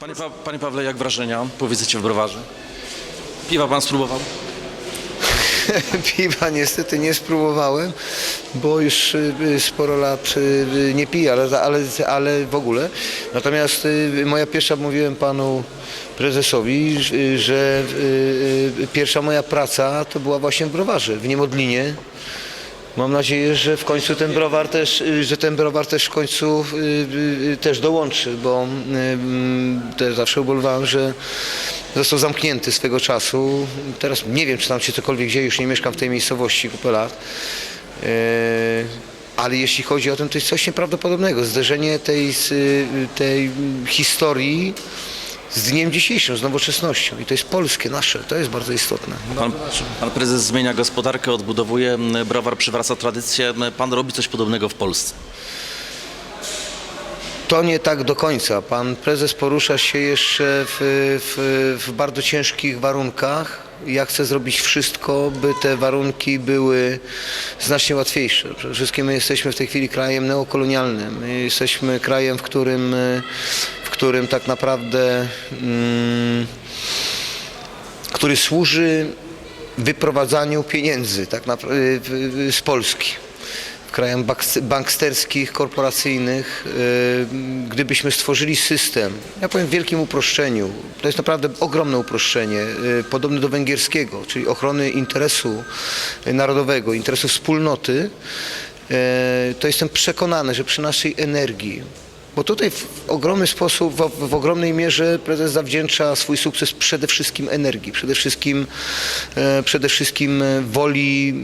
Panie, pa, panie Pawle, jak wrażenia po wizycie w browarze? Piwa pan spróbował? Piwa niestety nie spróbowałem, bo już y, sporo lat y, nie piję, ale, ale, ale w ogóle. Natomiast y, moja pierwsza, mówiłem panu prezesowi, y, że y, y, pierwsza moja praca to była właśnie w browarze, w Niemodlinie. Mam nadzieję, że w końcu ten browar też, y, że ten browar też w końcu y, y, też dołączy, bo mm, też zawsze ubolewałem, że został zamknięty swego czasu. Teraz nie wiem, czy tam się cokolwiek dzieje, już nie mieszkam w tej miejscowości kupę lat. Y, Ale jeśli chodzi o to, to jest coś nieprawdopodobnego. Zderzenie tej, tej historii z dniem dzisiejszym, z nowoczesnością. I to jest polskie, nasze. To jest bardzo istotne. Pan, pan prezes zmienia gospodarkę, odbudowuje browar, przywraca tradycję. Pan robi coś podobnego w Polsce. To nie tak do końca. Pan prezes porusza się jeszcze w, w, w bardzo ciężkich warunkach. Ja chcę zrobić wszystko, by te warunki były znacznie łatwiejsze. Przede wszystkim my jesteśmy w tej chwili krajem neokolonialnym. My jesteśmy krajem, w którym, e, którym tak naprawdę mm, który służy wyprowadzaniu pieniędzy tak napra- y, z Polski. Baks- banksterskich, korporacyjnych, y, gdybyśmy stworzyli system, ja powiem w wielkim uproszczeniu, to jest naprawdę ogromne uproszczenie, y, podobne do węgierskiego, czyli ochrony interesu narodowego, interesu wspólnoty, to jestem przekonany, że przy naszej energii, bo tutaj w ogromny sposób, w, w ogromnej mierze prezes zawdzięcza swój sukces przede wszystkim energii, przede wszystkim, e, przede wszystkim woli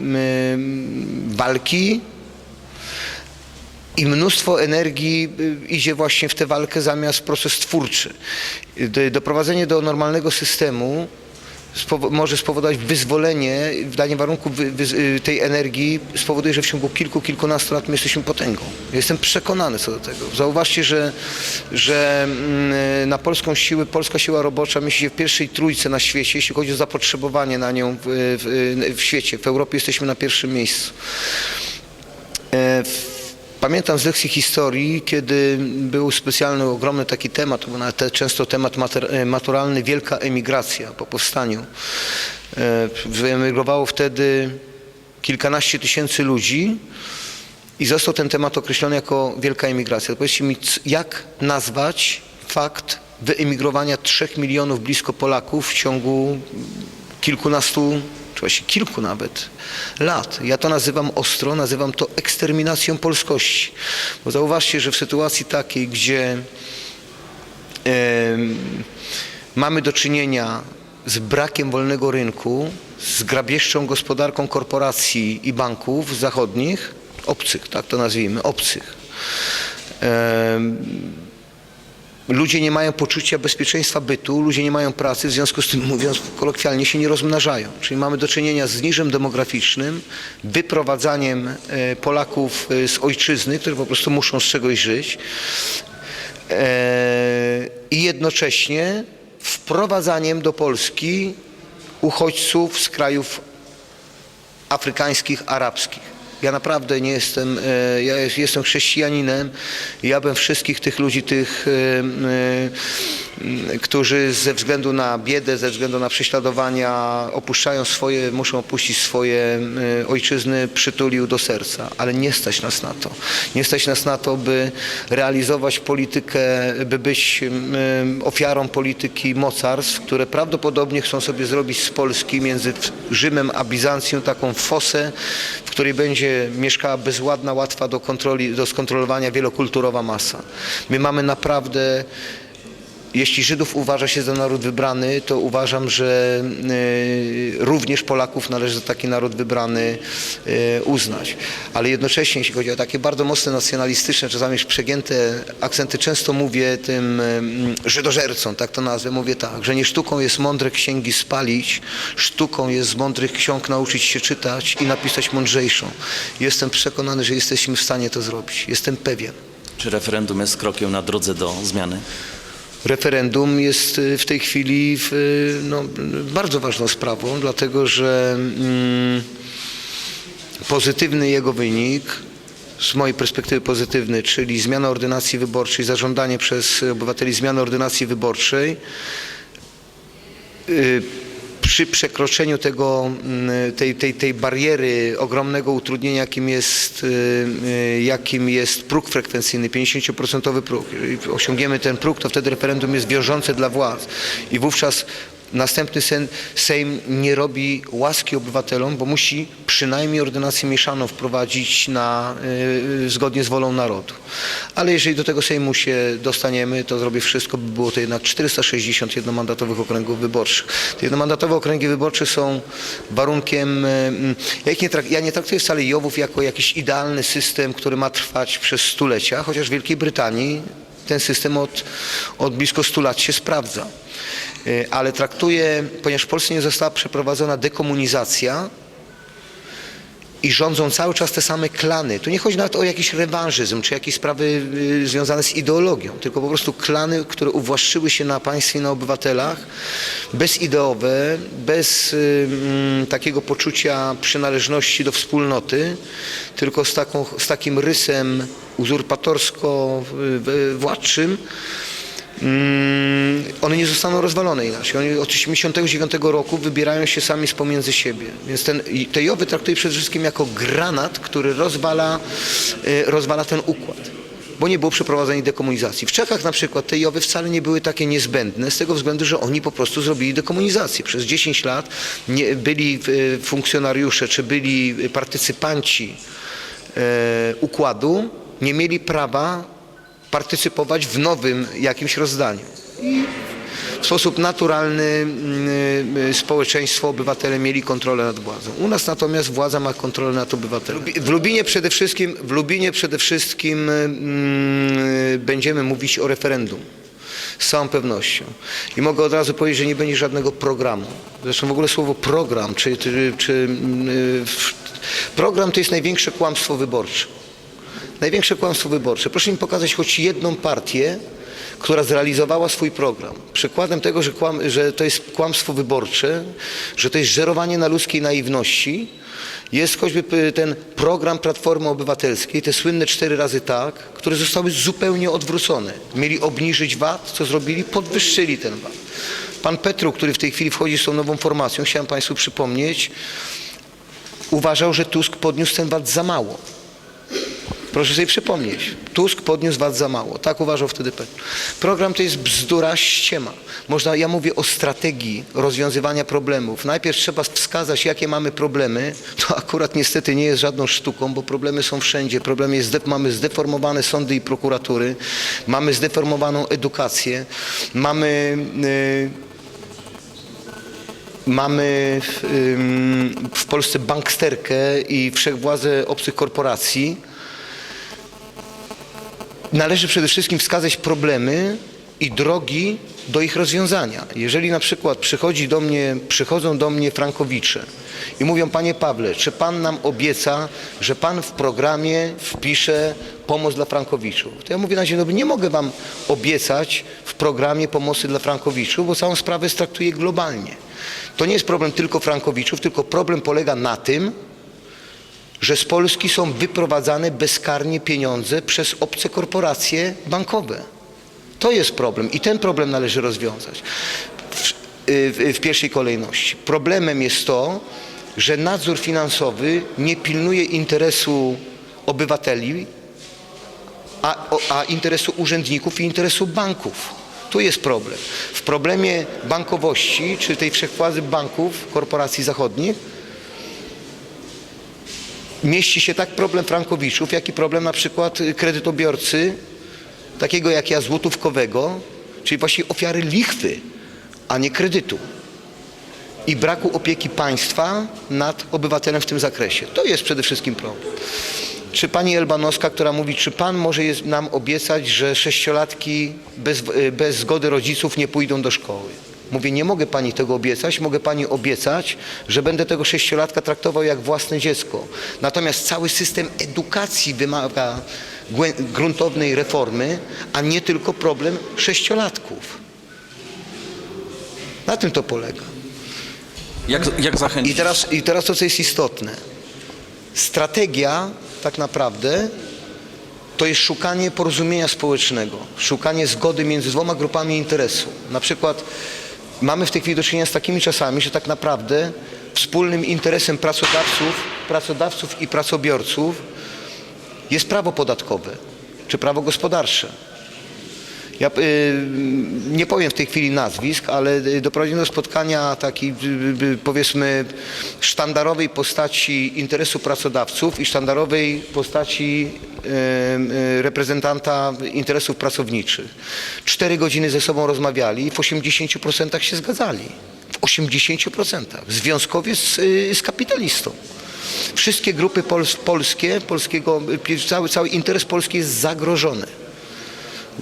walki i mnóstwo energii y, idzie właśnie w tę walkę zamiast proces twórczy. D- Doprowadzenie do normalnego systemu może spowodować wyzwolenie, danie warunków wy, wy, y, tej energii spowoduje, że w ciągu kilku, kilkunastu lat my jesteśmy potęgą. Jestem przekonany co do tego. Zauważcie, że, że mm, na polską siłę, polska siła robocza mieści się w pierwszej trójce na świecie, jeśli chodzi o zapotrzebowanie na nią w, w, w świecie. W Europie jesteśmy na pierwszym miejscu. E, Pamiętam z lekcji historii, kiedy był specjalny, ogromny taki temat, był nawet te- często temat mater, e, maturalny, wielka emigracja po powstaniu. E, Wyemigrowało wtedy kilkanaście tysięcy ludzi i został ten temat określony jako wielka emigracja. To Powiedzcie mi, jak nazwać fakt wyemigrowania trzech milionów blisko Polaków w ciągu kilkunastu, czy kilku nawet lat. Ja to nazywam ostro, nazywam to eksterminacją polskości. Bo zauważcie, że w sytuacji takiej, gdzie mamy do czynienia z brakiem wolnego rynku, z grabieżczą gospodarką korporacji i banków zachodnich, obcych, tak to nazwijmy, obcych. Em, Ludzie nie mają poczucia bezpieczeństwa bytu, ludzie nie mają pracy, w związku z tym, mówiąc kolokwialnie, się nie rozmnażają. Czyli mamy do czynienia z niżem demograficznym, wyprowadzaniem e, Polaków e, z ojczyzny, które po prostu muszą z czegoś żyć e, i jednocześnie wprowadzaniem do Polski uchodźców z krajów afrykańskich, arabskich. Ja naprawdę nie jestem, e, ja jest- jestem chrześcijaninem. Ja bym wszystkich tych ludzi, tych, e, e, którzy ze względu na biedę, ze względu na prześladowania opuszczają swoje, muszą opuścić swoje e, ojczyzny, przytulił do serca, ale nie stać nas na to. Nie stać nas na to, by realizować politykę, by być em, ofiarą polityki mocarstw, które prawdopodobnie chcą sobie zrobić z Polski między Rzymem a Bizancją taką fosę, w której będzie mieszkała bezładna, łatwa do, kontroli, do skontrolowania wielokulturowa masa. My mamy naprawdę jeśli Żydów uważa się za naród wybrany, to uważam, że e, również Polaków należy za taki naród wybrany e, uznać. Ale jednocześnie, jeśli chodzi o takie bardzo mocne nacjonalistyczne, czasami przegięte akcenty, często mówię tym em, żydożercom, tak to nazwę, mówię tak, że nie sztuką jest mądre księgi spalić, sztuką jest z mądrych ksiąg nauczyć się czytać i napisać mądrzejszą. Jestem przekonany, że jesteśmy w stanie to zrobić. Jestem pewien. Czy referendum jest krokiem na drodze do zmiany? Referendum jest y, w tej chwili w, y, no, bardzo ważną sprawą, dlatego że mm, pozytywny jego wynik z mojej perspektywy pozytywny, czyli zmiana ordynacji wyborczej, zażądanie przez obywateli zmiany ordynacji wyborczej, y, przy przekroczeniu tego, mm, tej, tej, tej bariery ogromnego utrudnienia, jakim jest, y, y, jakim jest próg frekwencyjny, 50% próg. Osiągniemy ten próg, to wtedy referendum jest wiążące dla władz i wówczas następny Sejm nie robi łaski obywatelom, bo musi przynajmniej ordynację mieszaną wprowadzić na, y, zgodnie z wolą narodu. Ale jeżeli do tego Sejmu się dostaniemy, to zrobię wszystko, by było to jednak 460 jednomandatowych okręgów wyborczych. Te jednomandatowe okręgi wyborcze są warunkiem, y, mm, ja, nie trak, ja nie traktuję wcale Jowów jako jakiś idealny system, który ma trwać przez stulecia, chociaż w Wielkiej Brytanii ten system od, od blisko 100 lat się sprawdza. Y, Ale traktuję, ponieważ w Polsce nie została przeprowadzona dekomunizacja, i rządzą cały czas te same klany. Tu nie chodzi nawet o jakiś rewanżyzm, czy jakieś sprawy y, związane z ideologią, tylko po prostu klany, które uwłaszczyły się na państwie na obywatelach, bezideowe, bez y, mm, takiego poczucia przynależności do wspólnoty, tylko z, taką, z takim rysem uzurpatorsko-władczym, Mm, one nie zostaną rozwalone inaczej. Oni od 1989 roku wybierają się sami z pomiędzy siebie. Więc ten, te Jowy traktuję przede wszystkim jako granat, który rozwala, y, rozwala ten układ. Bo nie było przeprowadzonej dekomunizacji. W Czechach na przykład te Jowy wcale nie były takie niezbędne z tego względu, że oni po prostu zrobili dekomunizację. Przez 10 lat nie, byli y, funkcjonariusze czy byli partycypanci e, układu, nie mieli prawa partycypować w nowym jakimś rozdaniu. I w sposób naturalny mm, y, społeczeństwo, obywatele mieli kontrolę nad władzą. U nas natomiast władza ma kontrolę nad obywatelem. W Lubinie przede wszystkim, w Lubinie przede wszystkim mm, będziemy mówić o referendum. Z całą pewnością. I mogę od razu powiedzieć, że nie będzie żadnego programu. Zresztą w ogóle słowo program, czy, czy, czy mm, y, program to jest największe kłamstwo wyborcze. Największe kłamstwo wyborcze. Proszę mi pokazać choć jedną partię, która zrealizowała swój program. Przykładem tego, że, kłam, że to jest kłamstwo wyborcze, że to jest żerowanie na ludzkiej naiwności, jest choćby ten program Platformy Obywatelskiej, te słynne cztery razy tak, które zostały zupełnie odwrócone. Mieli obniżyć VAT, co zrobili? Podwyższyli ten VAT. Pan Petru, który w tej chwili wchodzi z tą nową formacją, chciałem Państwu przypomnieć, uważał, że Tusk podniósł ten VAT za mało. Proszę sobie przypomnieć, Tusk podniósł VAT za mało. Tak uważał wtedy. Program to jest bzdura, ściema. Można, ja mówię o strategii rozwiązywania problemów. Najpierw trzeba wskazać, jakie mamy problemy. To akurat niestety nie jest żadną sztuką, bo problemy są wszędzie. Problem jest, mamy zdeformowane sądy i prokuratury, mamy zdeformowaną edukację, mamy... Yy, Mamy w, w Polsce banksterkę i wszechwładzę obcych korporacji. Należy przede wszystkim wskazać problemy i drogi do ich rozwiązania. Jeżeli na przykład przychodzi do mnie, przychodzą do mnie frankowicze i mówią, panie Pawle, czy pan nam obieca, że pan w programie wpisze pomoc dla frankowiczów? To ja mówię na dzień dobry, nie mogę wam obiecać w programie pomocy dla frankowiczów, bo całą sprawę traktuję globalnie. To nie jest problem tylko frankowiczów, tylko problem polega na tym, że z Polski są wyprowadzane bezkarnie pieniądze przez obce korporacje bankowe. To jest problem i ten problem należy rozwiązać w, w, w pierwszej kolejności. Problemem jest to, że nadzór finansowy nie pilnuje interesu obywateli, a, a interesu urzędników i interesu banków. Tu jest problem. W problemie bankowości, czy tej wszechwładzy banków, korporacji zachodnich, mieści się tak problem frankowiczów, jak i problem na przykład kredytobiorcy, takiego jak ja złotówkowego, czyli właściwie ofiary lichwy, a nie kredytu. I braku opieki państwa nad obywatelem w tym zakresie. To jest przede wszystkim problem. Czy pani Elbanowska, która mówi, czy pan może nam obiecać, że sześciolatki bez, bez zgody rodziców nie pójdą do szkoły? Mówię, nie mogę pani tego obiecać, mogę pani obiecać, że będę tego sześciolatka traktował jak własne dziecko. Natomiast cały system edukacji wymaga gruntownej reformy, a nie tylko problem sześciolatków. Na tym to polega. Jak, jak zachęcić? I teraz, I teraz to, co jest istotne. Strategia tak naprawdę to jest szukanie porozumienia społecznego, szukanie zgody między dwoma grupami interesu. Na przykład mamy w tej chwili do czynienia z takimi czasami, że tak naprawdę wspólnym interesem pracodawców, pracodawców i pracobiorców jest prawo podatkowe czy prawo gospodarcze. Ja y, nie powiem w tej chwili nazwisk, ale y, doprowadziłem do spotkania takiej y, powiedzmy sztandarowej postaci interesu pracodawców i sztandarowej postaci reprezentanta interesów pracowniczych. Cztery godziny ze sobą rozmawiali i w 80% się zgadzali. W 80%. Związkowie z, z kapitalistą. Wszystkie grupy pols polskie, polskiego, cały, cały interes Polski jest zagrożony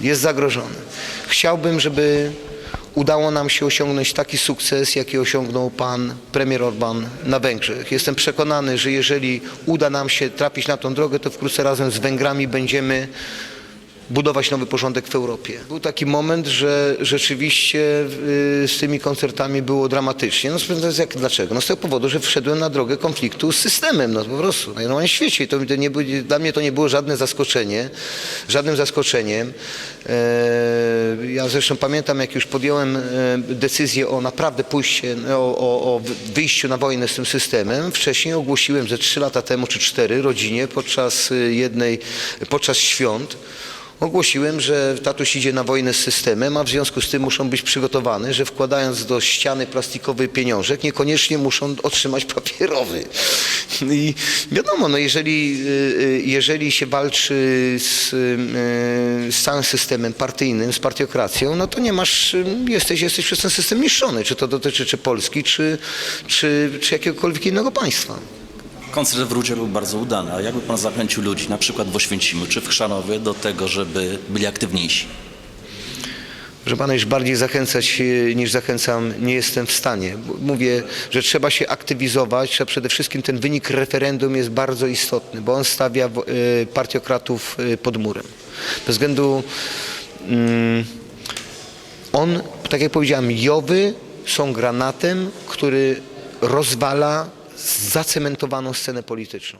jest zagrożony. Chciałbym, żeby udało nam się osiągnąć taki sukces, jaki osiągnął pan premier Orban na Węgrzech. Jestem przekonany, że jeżeli uda nam się trafić na tą drogę, to wkrótce razem z Węgrami będziemy budować nowy porządek w Europie. Był taki moment, że rzeczywiście y, z tymi koncertami było dramatycznie. No jak, dlaczego? No z tego powodu, że wszedłem na drogę konfliktu z systemem, no po prostu, na normalnym świecie. To, to nie, dla mnie to nie było żadne zaskoczenie, żadnym zaskoczeniem. E, ja zresztą pamiętam, jak już podjąłem e, decyzję o naprawdę pójście, o, o, o wyjściu na wojnę z tym systemem, wcześniej ogłosiłem, że trzy lata temu czy cztery rodzinie podczas y, jednej, podczas świąt, Ogłosiłem, że tatuś idzie na wojnę z systemem, a w związku z tym muszą być przygotowane, że wkładając do ściany plastikowy pieniążek, niekoniecznie muszą otrzymać papierowy. I wiadomo, no jeżeli, y, y, jeżeli się walczy z, y, z całym systemem partyjnym, z partiokracją, no to nie masz, jesteś, jesteś przez ten system niszczony, czy to dotyczy czy Polski, czy, czy, czy jakiegokolwiek innego państwa. Koncert w Rudzie był bardzo udany, a jakby pan zachęcił ludzi, na przykład w Oświęcimiu czy w Chrzanowie, do tego, żeby byli aktywniejsi? Że Pana już bardziej zachęcać e, niż zachęcam nie jestem w stanie. Mówię, że trzeba się aktywizować, a przede wszystkim ten wynik referendum jest bardzo istotny, bo on stawia e, partiokratów e, pod murem. Bez względu, mm, on, tak jak powiedziałem, Jowy są granatem, który rozwala zacementowaną scenę polityczną.